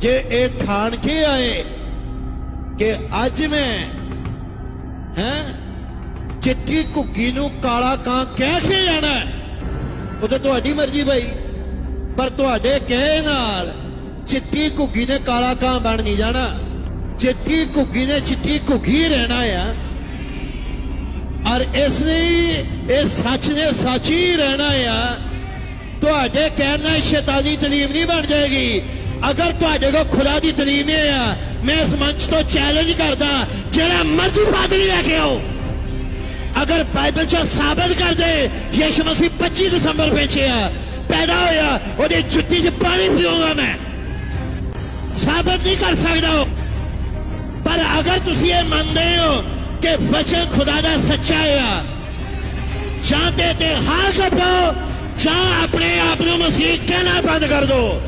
ਜੇ ਇਹ ਠਾਣ ਕੇ ਆਏ ਕਿ ਅੱਜ ਮੈਂ, ਹੈ ਚਿੱਟੀ ਘੁੱਗੀ ਨੂੰ ਕਾਲਾ ਕਾਂ ਕਹਿ ਕੇ ਜਾਣਾ ਉਹ ਤਾਂ ਤੁਹਾਡੀ ਮਰਜ਼ੀ ਭਾਈ। ਪਰ ਤੁਹਾਡੇ ਕਹੇ ਨਾਲ ਚਿੱਟੀ ਘੁੱਗੀ ਨੇ ਕਾਲਾ ਕਾਂ ਬਣ ਨਹੀਂ ਜਾਣਾ। ਚਿੱਟੀ ਘੁੱਗੀ ਨੇ ਚਿੱਟੀ ਘੁੱਗੀ ਰਹਿਣਾ ਆ। ਔਰ ਇਸ ਲਈ ਇਹ ਸੱਚ ਨੇ ਸੱਚ ਹੀ ਰਹਿਣਾ ਆ। ਤੁਹਾਡੇ ਕਹਿਣ ਨਾਲ ਸ਼ੈਤਾਨੀ ਤਲੀਮ ਨਹੀਂ ਬਣ ਜਾਏਗੀ। ਅਗਰ ਤੁਹਾਡੇ ਕੋਲ ਖੁਦਾ ਦੀ ਤਲੀਮ ਹੈ ਆ ਮੈਂ ਇਸ ਮੰਚ ਤੋਂ ਚੈਲੰਜ ਕਰਦਾ ਜਿਹੜਾ ਮਰਜ਼ੀ ਪਾਦਰੀ ਲੈ ਕੇ ਆਓ ਅਗਰ ਬਾਈਬਲ ਚ ਸਾਬਤ ਕਰ ਦੇ ਯਿਸੂ ਮਸੀਹ 25 ਦਸੰਬਰ ਵੇਚਿਆ ਪੈਦਾ ਹੋਇਆ ਉਹਦੀ ਜੁੱਤੀ 'ਚ ਪਾਣੀ ਪੀਊਂਗਾ ਮੈਂ ਸਾਬਤ ਨਹੀਂ ਕਰ ਸਕਦਾ ਉਹ। ਪਰ ਅਗਰ ਤੁਸੀਂ ਇਹ ਮੰਨਦੇ ਹੋ ਕਿ ਵਚਨ ਖੁਦਾ ਦਾ ਸੱਚਾ ਆ ਜਾਂ ਤੇ ਤੇ ਹਾਲ ਕਰੋ ਜਾਂ ਆਪਣੇ ਆਪ ਨੂੰ ਮਸੀਹ ਕਹਿਣਾ ਬੰਦ ਕਰ ਦਿਓ